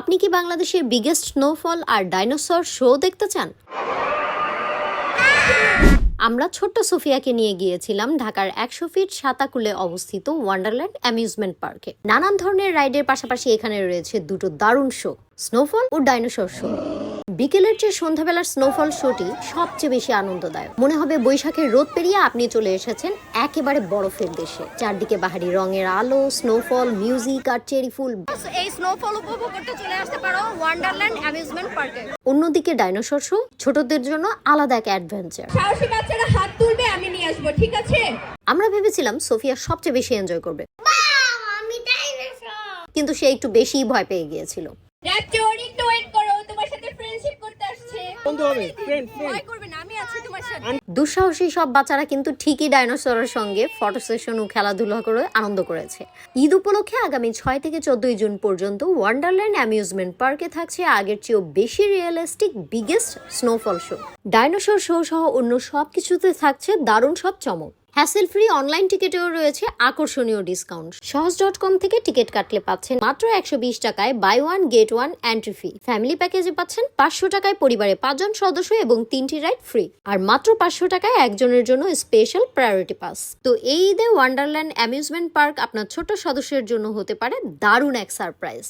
আপনি কি বাংলাদেশের বিগেস্ট স্নোফল আর ডাইনোসর শো দেখতে চান? আমরা ছোট্ট সোফিয়াকে নিয়ে গিয়েছিলাম ঢাকার একশো ফিট সাতাকুলে অবস্থিত ওয়ান্ডারল্যান্ড অ্যামিউজমেন্ট পার্কে নানান ধরনের রাইডের পাশাপাশি এখানে রয়েছে দুটো দারুণ শো স্নোফল ও ডাইনোসর শো বিকেলের চেয়ে সন্ধ্যাবেলার স্নোফল শোটি সবচেয়ে বেশি আনন্দদায়ক। মনে হবে বৈশাখের রোদ পেরিয়ে আপনি চলে এসেছেন একেবারে বরফের দেশে। চারদিকে বাহারি রঙের আলো স্নোফল মিউজিক আর চেরি ফুল। এই স্নোফল উপভোগ করতে চলে আসতে পারো ওয়ান্ডারল্যান্ড অ্যামিউজমেন্ট পার্কে অন্যদিকে ডাইনোসর শো ছোটদের জন্য আলাদা এক অ্যাডভেঞ্চার সাহসী বাচ্চারা হাত তুলবে আমি নিয়ে আসব ঠিক আছে? আমরা ভেবেছিলাম সোফিয়া সবচেয়ে বেশি এনজয় করবে। কিন্তু সে একটু বেশিই ভয় পেয়ে গিয়েছিল। বন্ধু হবে। ফ্রেন্ড ভয় করবে না আমি আছি তোমার সাথে। দুঃসাহসী সব বাচ্চারা কিন্তু ঠিকই ডাইনোসরের সঙ্গে ফটো সেশন ও খেলাধুলা করে আনন্দ করেছে। ঈদ উপলক্ষে আগামী ছয় থেকে চোদ্দই জুন পর্যন্ত ওয়ান্ডারল্যান্ড অ্যামিউজমেন্ট পার্কে থাকছে আগের চেয়েও বেশি realistic biggest snowfall show dinosaur show সহ অন্য সব কিছুতে থাকছে দারুণ সব চমক। হ্যাসেল ফ্রি অনলাইন টিকিটেও রয়েছে আকর্ষণীয় ডিসকাউন্ট সহজ ডট কম থেকে টিকিট কাটলে পাচ্ছেন মাত্র একশো বিশ টাকায় buy one get one entry fee family প্যাকেজে পাচ্ছেন পাঁচশো টাকায় পরিবারে পাঁচজন সদস্য এবং তিনটি রাইড ফ্রি আর মাত্র পাঁচশো টাকায় একজনের জন্য স্পেশাল প্রায়োরিটি পাস তো এই ঈদে ওয়ান্ডারল্যান্ড অ্যামিউজমেন্ট পার্ক আপনার ছোট সদস্যের জন্য হতে পারে দারুণ এক সারপ্রাইজ